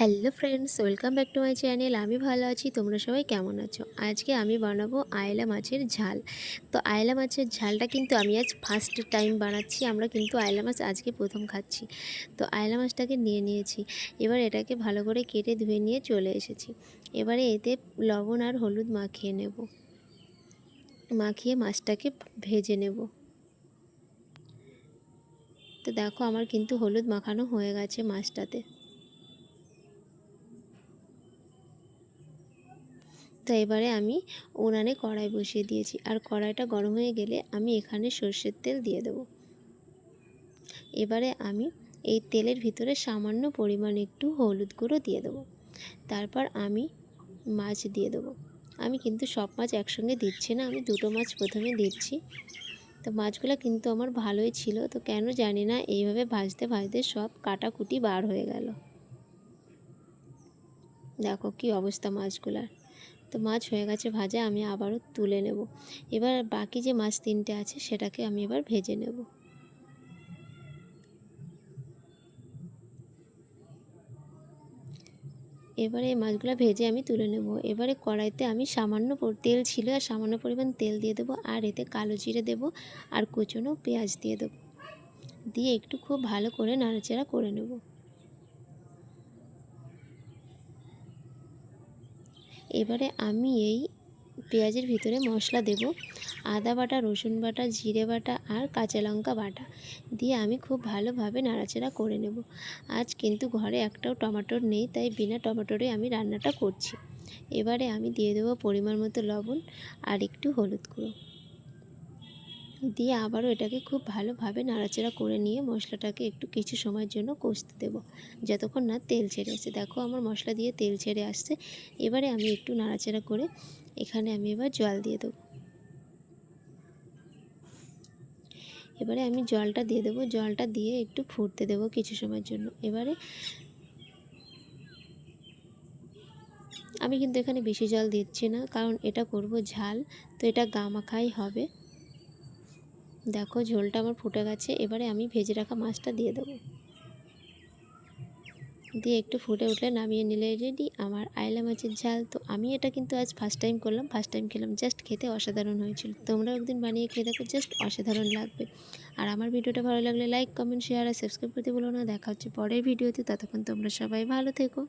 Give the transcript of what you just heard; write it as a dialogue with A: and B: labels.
A: Hello friends welcome back to my channel আমি ভালো আছি, তোমরা সবাই কেমন আছো? আজকে আমি বানাবো আয়লা মাছের ঝাল। তো আয়লা মাছের ঝালটা কিন্তু আমি আজ ফার্স্ট টাইম বানাচ্ছি, আমরা কিন্তু আয়লা মাছ আজকে প্রথম খাচ্ছি। তো আয়লা মাছটাকে নিয়ে নিয়েছি, এবার এটাকে ভালো করে কেটে ধুয়ে নিয়ে চলে এসেছি। এবারে এতে লবণ আর হলুদ মাখিয়ে নেব। মাখিয়ে মাছটাকে ভেজে নেব। তো দেখো, আমার কিন্তু হলুদ মাখানো হয়ে গেছে মাছটাতে। তো এবারে আমি উনানে কড়াই বসিয়ে দিয়েছি। আর কড়াইটা গরম হয়ে গেলে আমি এখানে সর্ষের তেল দিয়ে দেবো। এবারে আমি এই তেলের ভিতরে সামান্য পরিমাণ একটু হলুদ গুঁড়ো দিয়ে দেবো। তারপর আমি মাছ দিয়ে দেবো। আমি কিন্তু সব মাছ একসঙ্গে দিচ্ছি না, আমি দুটো মাছ প্রথমে দিচ্ছি। তো মাছগুলো কিন্তু আমার ভালোই ছিল, তো কেন জানি না, এইভাবে ভাজতে ভাজতে সব কাটাকুটি বার হয়ে গেল। দেখো কি অবস্থা মাছগুলার। তো মাছ হয়ে গেছে ভাজা, আমি আবারও তুলে নেব। এবার বাকি যে মাছ তিনটে আছে, সেটাকে আমি এবার ভেজে নেব। এবারে এই মাছগুলো ভেজে আমি তুলে নেব। এবারে কড়াইতে আমি সামান্য তেল ছিল, আর সামান্য পরিমাণ তেল দিয়ে দেবো, আর এতে কালো জিরে দেবো, আর কুচনো পেঁয়াজ দিয়ে দেবো। দিয়ে একটু খুব ভালো করে নাড়াচাড়া করে নেব। এবারে আমি এই পেঁয়াজের ভিতরে মশলা দেব। আদা বাটা, রসুন বাটা, জিরে বাটা আর কাঁচা লঙ্কা বাটা দিয়ে আমি খুব ভালোভাবে নাড়াচাড়া করে নেব। আজ কিন্তু ঘরে একটাও টমেটোর নেই, তাই বিনা টমেটোরে আমি রান্নাটা করছি। এবারে আমি দিয়ে দেবো পরিমাণ মতো লবণ আর একটু হলুদ গুঁড়ো। দিয়ে আবারও এটাকে খুব ভালোভাবে নাড়াচাড়া করে নিয়ে মশলাটাকে একটু কিছু সময়ের জন্য কষতে দেবো। যতক্ষণ না তেল ছেড়ে আসছে। দেখো আমার মশলা দিয়ে তেল ছেড়ে আসছে। এবারে আমি একটু নাড়াচাড়া করে এখানে আমি এবার জল দিয়ে দেবো। এবারে আমি জলটা দিয়ে দেবো। জলটা দিয়ে একটু ফুটতে দেবো কিছু সময়ের জন্য। এবারে আমি কিন্তু এখানে বেশি জল দিচ্ছি না, কারণ এটা করব ঝাল। তো এটা গামাখাই হবে। দেখো ঝোলটা আমার ফুটে গেছে, এবারে আমি ভেজে রাখা মাছটা দিয়ে দেবো। দিয়ে একটু ফুটে উঠলে নামিয়ে নিলে রেডি আমার আয়লা মাছের ঝাল। তো আমি এটা কিন্তু আজ ফার্স্ট টাইম করলাম ফার্স্ট টাইম খেলাম জাস্ট খেতে অসাধারণ হয়েছিল। তোমরাও একদিন বানিয়ে খেয়ে দেখো জাস্ট অসাধারণ লাগবে। আর আমার ভিডিওটা ভালো লাগলে লাইক কমেন্ট শেয়ার আর সাবস্ক্রাইব করতে বলো না। দেখা হচ্ছে পরের ভিডিওতে, ততক্ষণ তোমরা সবাই ভালো থেকো।